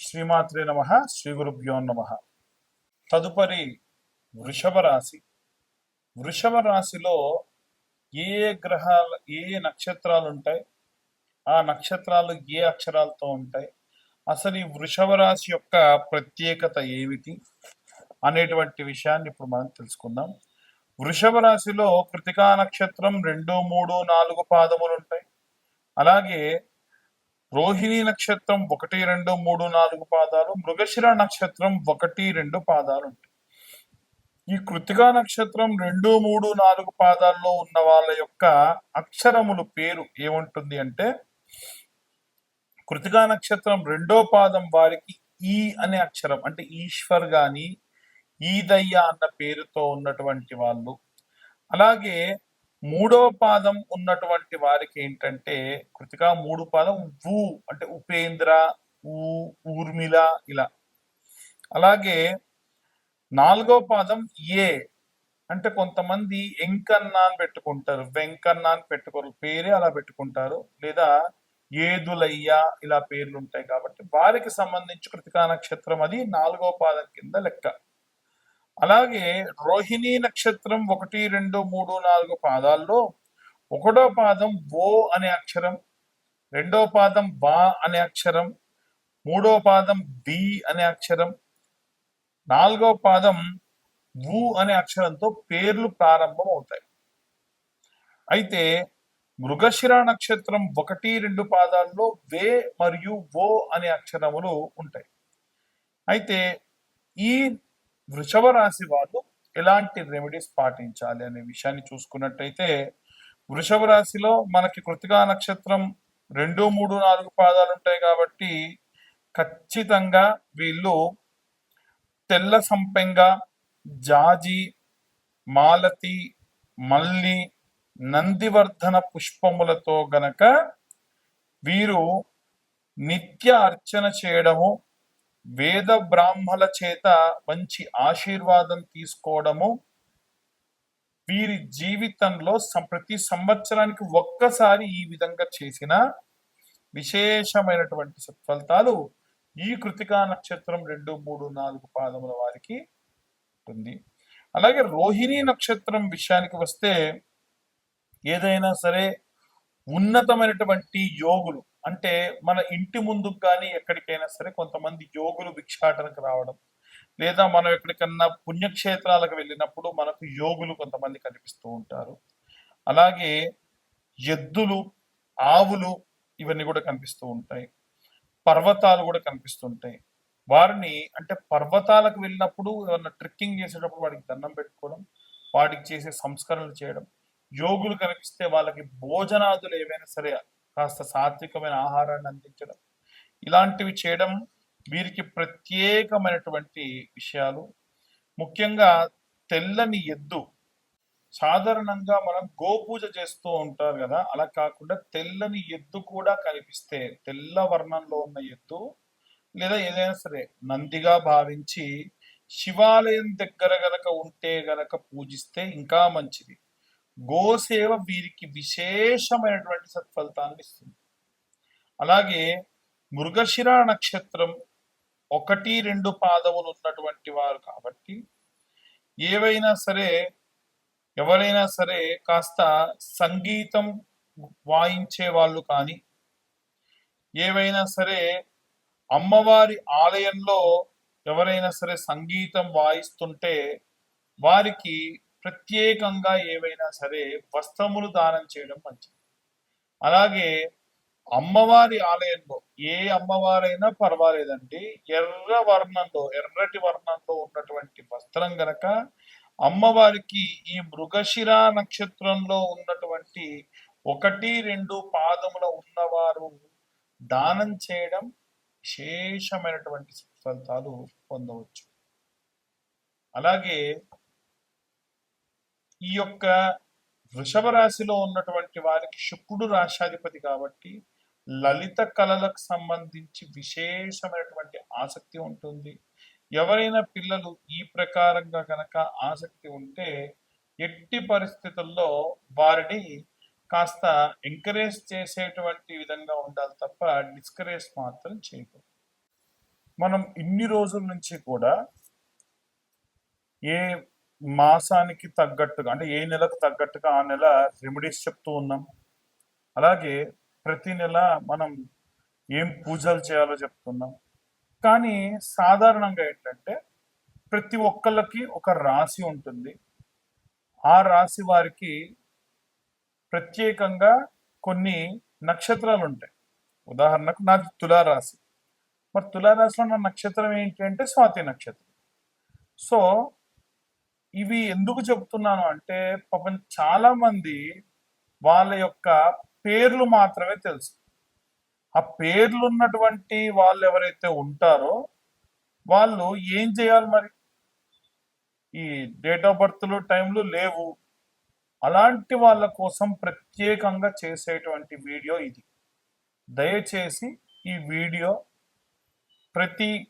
శ్రీమాత్రే నమ శ్రీ గురుభ్యో నమ. తదుపరి వృషభ రాశి వృషభ రాశిలో ఏ ఏ గ్రహాలు ఏ ఏ నక్షత్రాలు ఉంటాయి ఆ నక్షత్రాలు ఏ అక్షరాలతో ఉంటాయి అసలు ఈ వృషభ రాశి యొక్క ప్రత్యేకత ఏమిటి అనేటువంటి విషయాన్ని ఇప్పుడు మనం తెలుసుకుందాం. వృషభ రాశిలో కృతికా నక్షత్రం రెండు మూడు నాలుగు పాదములు ఉంటాయి అలాగే రోహిణి నక్షత్రం ఒకటి రెండు మూడు నాలుగు పాదాలు మృగశిర నక్షత్రం ఒకటి రెండు పాదాలు ఉంటాయి. ఈ కృతికా నక్షత్రం రెండు మూడు నాలుగు పాదాల్లో ఉన్న వాళ్ళ యొక్క అక్షరములు పేరు ఏముంటుంది అంటే కృతికా నక్షత్రం రెండో పాదం వారికి ఈ అనే అక్షరం అంటే ఈశ్వర్ గాని ఈదయ్య అన్న పేరుతో ఉన్నటువంటి వాళ్ళు. అలాగే మూడో పాదం ఉన్నటువంటి వారికి ఏంటంటే కృతిక మూడు పాదం ఊ అంటే ఉపేంద్ర ఊ ఊర్మిళ ఇలా. అలాగే నాలుగో పాదం ఏ అంటే కొంతమంది ఎంకన్నా అని పెట్టుకుంటారు. వెంకన్న అని పెట్టుకోరు. పేరే అలా పెట్టుకుంటారు. లేదా ఏదులయ్య ఇలా పేర్లు ఉంటాయి కాబట్టి వారికి సంబంధించి కృతికా నక్షత్రం అది నాలుగో పాదం కింద లెక్క. అలాగే రోహిణీ నక్షత్రం ఒకటి రెండు మూడు నాలుగు పాదాల్లో ఒకటో పాదం ఓ అనే అక్షరం రెండో పాదం బా అనే అక్షరం మూడో పాదం బి అనే అక్షరం నాలుగో పాదం వు అనే అక్షరంతో పేర్లు ప్రారంభం అవుతాయి అయితే మృగశిర నక్షత్రం ఒకటి రెండు పాదాల్లో వే మరియు ఓ అనే అక్షరములు ఉంటాయి. అయితే ఈ వృషభ రాశి వాళ్ళు ఎలాంటి రెమెడీస్ పాటించాలి అనే విషయాన్ని చూసుకున్నట్టయితే వృషభ రాశిలో మనకి కృతికా నక్షత్రం రెండు మూడు నాలుగు పాదాలు ఉంటాయి కాబట్టి ఖచ్చితంగా వీళ్ళు తెల్ల సంపెంగ జాజి మాలతి మల్లి నందివర్ధన పుష్పములతో గనక వీరు నిత్య అర్చన చేయడము వేద బ్రాహ్మల చేత మంచి ఆశీర్వాదం తీసుకోవడము వీరి జీవితంలో ప్రతి సంవత్సరానికి ఒక్కసారి ఈ విధంగా చేసిన విశేషమైనటువంటి సత్ఫలితాలు ఈ కృతికా నక్షత్రం రెండు మూడు నాలుగు పాదముల వారికి ఉంటుంది. అలాగే రోహిణి నక్షత్రం విషయానికి వస్తే ఏదైనా సరే ఉన్నతమైనటువంటి యోగులు అంటే మన ఇంటి ముందుకు కానీ ఎక్కడికైనా సరే కొంతమంది యోగులు భిక్షాటనకు రావడం లేదా మనం ఎక్కడికన్నా పుణ్యక్షేత్రాలకు వెళ్ళినప్పుడు మనకు యోగులు కొంతమంది కనిపిస్తూ ఉంటారు. అలాగే ఎద్దులు ఆవులు ఇవన్నీ కూడా కనిపిస్తూ ఉంటాయి. పర్వతాలు కూడా కనిపిస్తుంటాయి వారిని అంటే పర్వతాలకు వెళ్ళినప్పుడు ఏమన్నా ట్రెక్కింగ్ చేసేటప్పుడు వాడికి దండం పెట్టుకోవడం వాటికి చేసే సంస్కరణలు చేయడం యోగులు కనిపిస్తే వాళ్ళకి భోజనాదులు ఏవైనా సరే కాస్త సాత్వికమైన ఆహారాన్ని అందించడం. ఇలాంటివి చేయడం వీరికి ప్రత్యేకమైనటువంటి విషయాలు. ముఖ్యంగా తెల్లని ఎద్దు. సాధారణంగా మనం గోపూజ చేస్తూ ఉంటారు కదా అలా కాకుండా తెల్లని ఎద్దు కూడా కనిపిస్తే తెల్ల వర్ణంలో ఉన్న ఎద్దు లేదా ఏదైనా సరే నందిగా భావించి శివాలయం దగ్గర గనక ఉంటే గనక పూజిస్తే ఇంకా మంచిది. గోసేవ వీరికి విశేషమైనటువంటి సత్ఫలితాన్ని ఇస్తుంది. అలాగే మృగశిర నక్షత్రం ఒకటి రెండు పాదములు ఉన్నటువంటి వారు కాబట్టి ఏవైనా సరే ఎవరైనా సరే కాస్త సంగీతం వాయించే వాళ్ళు కానీ ఏవైనా సరే అమ్మవారి ఆలయంలో ఎవరైనా సరే సంగీతం వాయిస్తుంటే వారికి ప్రత్యేకంగా ఏవైనా సరే వస్త్రములు దానం చేయడం మంచిది. అలాగే అమ్మవారి ఆలయంలో ఏ అమ్మవారైనా పర్వాలేదండి. ఎర్ర వర్ణంలో ఎర్రటి వర్ణంలో ఉన్నటువంటి వస్త్రం గనక అమ్మవారికి ఈ మృగశిర నక్షత్రంలో ఉన్నటువంటి ఒకటి రెండు పాదముల ఉన్నవారు దానం చేయడం విశేషమైనటువంటి ఫలితాలు పొందవచ్చు. అలాగే ఈ యొక్క వృషభ రాశిలో ఉన్నటువంటి వారికి శుక్రుడు రాశాధిపతి కాబట్టి లలిత కళలకు సంబంధించి విశేషమైనటువంటి ఆసక్తి ఉంటుంది. ఎవరైనా పిల్లలు ఈ ప్రకారంగా కనుక ఆసక్తి ఉంటే ఎట్టి పరిస్థితుల్లో వారిని కాస్త ఎంకరేజ్ చేసేటువంటి విధంగా ఉండాలి తప్ప డిస్కరేజ్ మాత్రం చేయకూడదు. మనం ఇన్ని రోజుల నుంచి కూడా ఏ మాసానికి తగ్గట్టుగా అంటే ఏ నెలకు తగ్గట్టుగా ఆ నెల రెమెడీస్ చెప్తూ ఉన్నాం. అలాగే ప్రతి నెల మనం ఏం పూజలు చేయాలో చెప్తున్నాం. కానీ సాధారణంగా ఏంటంటే ప్రతి ఒక్కళ్ళకి ఒక రాశి ఉంటుంది. ఆ రాశి వారికి ప్రత్యేకంగా కొన్ని నక్షత్రాలు ఉంటాయి. ఉదాహరణకు నాది తులారాశి. మరి తులారాశిలో నా నక్షత్రం ఏంటి అంటే స్వాతి నక్షత్రం. సో ఇవి ఎందుకు చెప్తున్నాను అంటే పాపం చాలా మంది వాళ్ళ యొక్క పేర్లు మాత్రమే తెలుసు. ఆ పేర్లు ఉన్నటువంటి వాళ్ళు ఎవరైతే ఉంటారో వాళ్ళు ఏం చేయాలి మరి? ఈ డేట్ ఆఫ్ బర్త్లు టైంలు లేవు. అలాంటి వాళ్ళ కోసం ప్రత్యేకంగా చేసేటువంటి వీడియో ఇది. దయచేసి ఈ వీడియో ప్రతి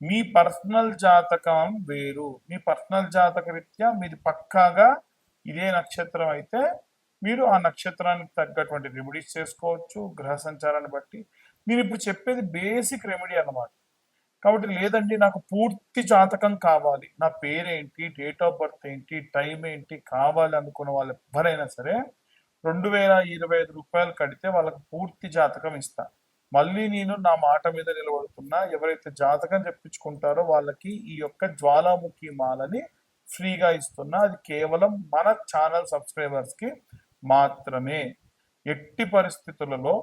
మీ పర్సనల్ జాతకం వేరు. మీ పర్సనల్ జాతక రీత్యా మీది పక్కాగా ఇదే నక్షత్రం అయితే మీరు ఆ నక్షత్రానికి తగ్గటువంటి రెమెడీస్ చేసుకోవచ్చు గ్రహ సంచారాన్ని బట్టి. నేను ఇప్పుడు చెప్పేది బేసిక్ రెమెడీ అన్నమాట. కాబట్టి లేదండి నాకు పూర్తి జాతకం కావాలి. నా పేరేంటి డేట్ ఆఫ్ బర్త్ ఏంటి టైం ఏంటి కావాలి అనుకున్న వాళ్ళు ఎవరైనా సరే రెండు వేల ఇరవై ఐదు రూపాయలు కడితే వాళ్ళకి పూర్తి జాతకం ఇస్తాను మళ్ళీ నేను నా మాట మీద నిలబడుతున్నా ఎవరైతే జాతకం చెప్పించుకుంటారో వాళ్ళకి ఈ యొక్క జ్వాలాముఖి మాలని ఫ్రీగా ఇస్తున్నా. అది కేవలం మన ఛానల్ సబ్స్క్రైబర్స్కి మాత్రమే. ఎట్టి పరిస్థితులలో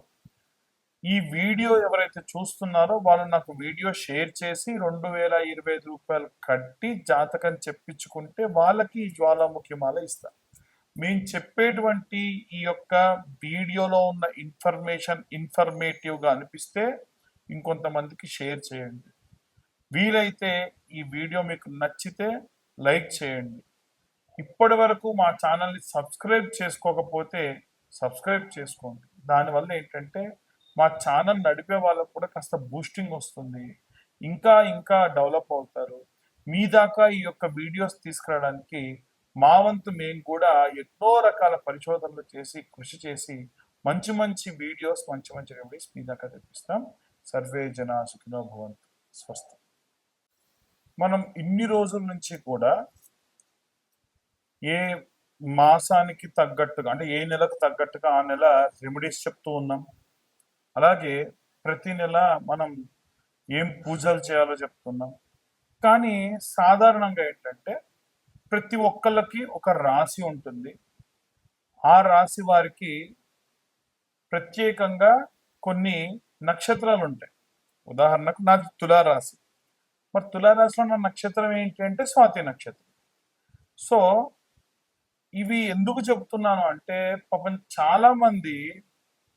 ఈ వీడియో ఎవరైతే చూస్తున్నారో వాళ్ళు నాకు వీడియో షేర్ చేసి రెండు వేల ఇరవై ఐదు రూపాయలు కట్టి జాతకం చెప్పించుకుంటే వాళ్ళకి ఈ జ్వాలాముఖి మాల ఇస్తాను మేము చెప్పేటువంటి ఈ యొక్క వీడియోలో ఉన్న ఇన్ఫర్మేషన్ ఇన్ఫర్మేటివ్గా అనిపిస్తే ఇంకొంతమందికి షేర్ చేయండి. వీలైతే ఈ వీడియో మీకు నచ్చితే లైక్ చేయండి. ఇప్పటి వరకు మా ఛానల్ని సబ్స్క్రైబ్ చేసుకోకపోతే సబ్స్క్రైబ్ చేసుకోండి. దానివల్ల ఏంటంటే మా ఛానల్ నడిపే వాళ్ళకు కూడా కాస్త బూస్టింగ్ వస్తుంది. ఇంకా ఇంకా డెవలప్ అవుతారు. మీ దాకా ఈ యొక్క వీడియోస్ తీసుకురావడానికి మా వంతు మేము కూడా ఎన్నో రకాల పరిశోధనలు చేసి కృషి చేసి మంచి మంచి వీడియోస్ మంచి మంచి రెమెడీస్ మీ దాకా తెప్పిస్తాం. సర్వే జన సుఖినో భవంతు. స్వస్థ మనం ఇన్ని రోజుల నుంచి కూడా ఏ మాసానికి తగ్గట్టుగా అంటే ఏ నెలకు తగ్గట్టుగా ఆ నెల రెమెడీస్ చెప్తూ ఉన్నాం. అలాగే ప్రతి నెల మనం ఏం పూజలు చేయాలో చెప్తున్నాం. కానీ సాధారణంగా ఏంటంటే ప్రతి ఒక్కళ్ళకి ఒక రాశి ఉంటుంది. ఆ రాశి వారికి ప్రత్యేకంగా కొన్ని నక్షత్రాలు ఉంటాయి ఉదాహరణకు నాది తులారాశి. మరి తులారాశిలో నా నక్షత్రం ఏంటి అంటే స్వాతి నక్షత్రం. సో ఇవి ఎందుకు చెప్తున్నాను అంటే పాపం చాలా మంది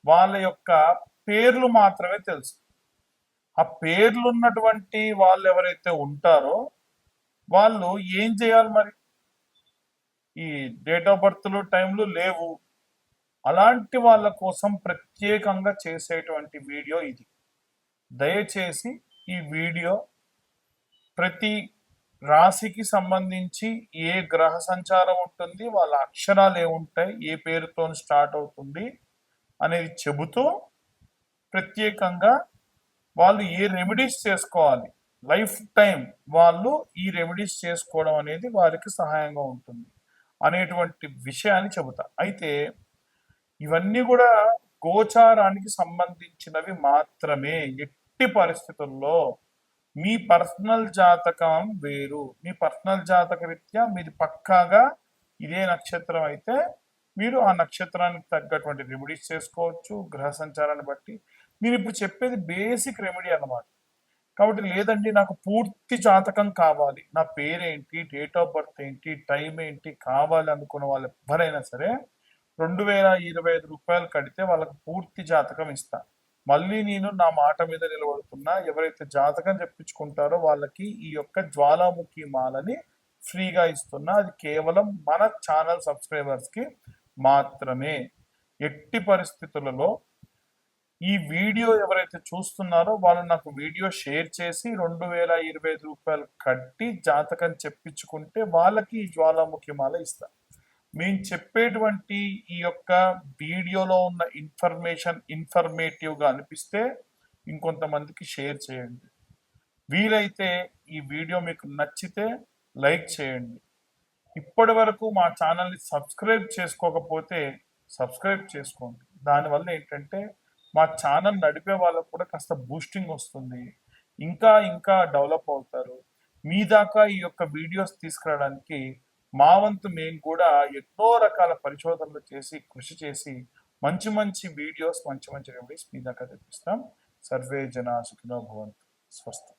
వాళ్ళ యొక్క పేర్లు మాత్రమే తెలుసు. ఆ పేర్లు ఉన్నటువంటి వాళ్ళు ఎవరైతే ఉంటారో వాళ్ళు ఏం చేయాలి మరి? ఈ డేట్ ఆఫ్ బర్త్లు టైంలు లేవు. అలాంటి వాళ్ళ కోసం ప్రత్యేకంగా చేసేటువంటి వీడియో ఇది. దయచేసి ఈ వీడియో ప్రతి రాశికి సంబంధించి ఏ గ్రహ సంచారం ఉంటుంది వాళ్ళ అక్షరాలు ఏముంటాయి ఏ పేరుతో స్టార్ట్ అవుతుంది అనేది చెబుతూ ప్రత్యేకంగా వాళ్ళు ఏ రెమెడీస్ చేసుకోవాలి. లైఫ్ టైం వాళ్ళు ఈ రెమెడీస్ చేసుకోవడం అనేది వారికి సహాయంగా ఉంటుంది. అనేటువంటి విషయాన్ని చెబుతా. అయితే ఇవన్నీ కూడా గోచారానికి సంబంధించినవి మాత్రమే. ఎట్టి పరిస్థితుల్లో మీ పర్సనల్ జాతకం వేరు. మీ పర్సనల్ జాతక రీత్యా మీది పక్కాగా ఇదే నక్షత్రం అయితే మీరు ఆ నక్షత్రానికి తగ్గటువంటి రెమెడీస్ చేసుకోవచ్చు. గ్రహ సంచారాన్ని బట్టి నేను ఇప్పుడు చెప్పేది బేసిక్ రెమెడీ అన్నమాట. కాబట్టి లేదండి నాకు పూర్తి జాతకం కావాలి. నా పేరేంటి డేట్ ఆఫ్ బర్త్ ఏంటి టైం ఏంటి కావాలి అనుకున్న వాళ్ళు ఎవరైనా సరే రెండు వేల ఇరవై ఐదు రూపాయలు కడితే వాళ్ళకు పూర్తి జాతకం ఇస్తా. మళ్ళీ నేను నా మాట మీద నిలబడుతున్నా ఎవరైతే జాతకం చెప్పించుకుంటారో వాళ్ళకి ఈ యొక్క జ్వాలాముఖి మాలని ఫ్రీగా ఇస్తున్నా. అది కేవలం మన ఛానల్ సబ్స్క్రైబర్స్కి మాత్రమే. ఎట్టి పరిస్థితులలో ఈ వీడియో ఎవరైతే చూస్తున్నారో వాళ్ళు నాకు వీడియో షేర్ చేసి రెండు వేల ఇరవై ఐదు రూపాయలు కట్టి జాతకం చెప్పించుకుంటే వాళ్ళకి ఈ జ్వాలాముఖి మాల ఇస్తా. మేము చెప్పేటువంటి ఈ యొక్క వీడియోలో ఉన్న ఇన్ఫర్మేషన్ ఇన్ఫర్మేటివ్గా అనిపిస్తే ఇంకొంతమందికి షేర్ చేయండి. వీలైతే ఈ వీడియో మీకు నచ్చితే లైక్ చేయండి. ఇప్పటి వరకు మా ఛానల్ని సబ్స్క్రైబ్ చేసుకోకపోతే సబ్స్క్రైబ్ చేసుకోండి. దానివల్ల ఏంటంటే మా ఛానల్ నడిపే వాళ్ళకు కూడా కాస్త బూస్టింగ్ వస్తుంది. ఇంకా ఇంకా డెవలప్ అవుతారు. మీ దాకా ఈ యొక్క వీడియోస్ తీసుకురావడానికి మా వంతు మేము కూడా ఎన్నో రకాల పరిశోధనలు చేసి కృషి చేసి మంచి మంచి వీడియోస్ మంచి మంచి రెమెడీస్ మీ దాకా తెప్పిస్తాం. సర్వే జనా సుఖినో భవంతు. స్వస్తి.